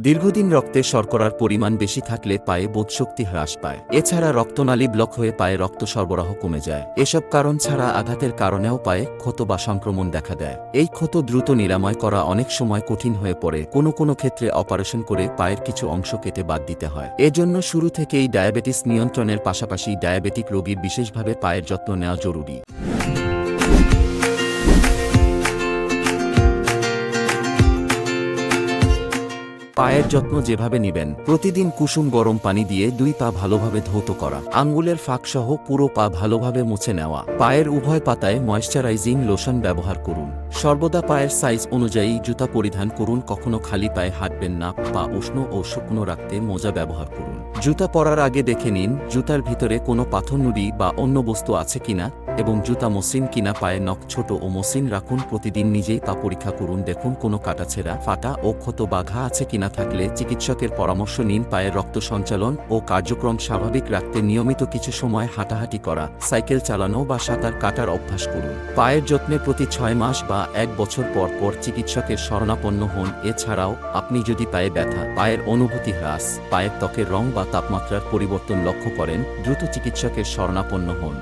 দীর্ঘদিন রক্তে শর্করার পরিমাণ বেশি থাকলে পায়ে বোধশক্তি হ্রাস পায়। এছাড়া রক্তনালী ব্লক হয়ে পায়ে রক্ত সরবরাহ কমে যায়। এসব কারণ ছাড়া আঘাতের কারণেও পায়ে ক্ষত বা সংক্রমণ দেখা দেয়। এই ক্ষত দ্রুত নিরাময় করা অনেক সময় কঠিন হয়ে পড়ে। কোনো কোনো ক্ষেত্রে অপারেশন করে পায়ের কিছু অংশ কেটে বাদ দিতে হয়। এজন্য শুরু থেকেই ডায়াবেটিস নিয়ন্ত্রণের পাশাপাশি ডায়াবেটিক রোগীর বিশেষভাবে পায়ের যত্ন নেওয়া জরুরি। পায়ের যত্ন যেভাবে নেবেন, প্রতিদিন কুসুম গরম পানি দিয়ে দুই পা ভালোভাবে ধৌত করা, আঙ্গুলের ফাঁকসহ পুরো পা ভালোভাবে মুছে নেওয়া, পায়ের উভয় পাতায় ময়েশ্চারাইজিং লোশন ব্যবহার করুন। সর্বদা পায়ের সাইজ অনুযায়ী জুতা পরিধান করুন, কখনো খালি পায়ে হাঁটবেন না, পা উষ্ণ ও শুকনো রাখতে মোজা ব্যবহার করুন। জুতা পরার আগে দেখে নিন, জুতার ভিতরে কোনো পাথরনুড়ি বা অন্য বস্তু আছে কিনা এবং জুতা মসৃণ কিনা পায়ে নখ ছোট ও মসৃণ রাখুন, প্রতিদিন নিজেই পা পরীক্ষা করুন, দেখুন কোনো কাটাছেঁড়া ফাটা ও ক্ষত বাঘা আছে কিনা থাকলে চিকিৎসকের পরামর্শ নিন পায়ের রক্ত সঞ্চালন ও কার্যক্রম স্বাভাবিক রাখতে নিয়মিত কিছু সময় হাঁটাহাঁটি করা, সাইকেল চালানো বা সাঁতার কাটার অভ্যাস করুন। পায়ের যত্নে প্রতি ছয় মাস বা এক বছর পর পর চিকিৎসকের শরণাপন্ন হন। এছাড়াও, আপনি যদি পায়ে ব্যথা, পায়ের অনুভূতি হ্রাস, পায়ের ত্বকের রং বা তাপমাত্রার পরিবর্তন লক্ষ্য করেন, দ্রুত চিকিৎসকের শরণাপন্ন হন।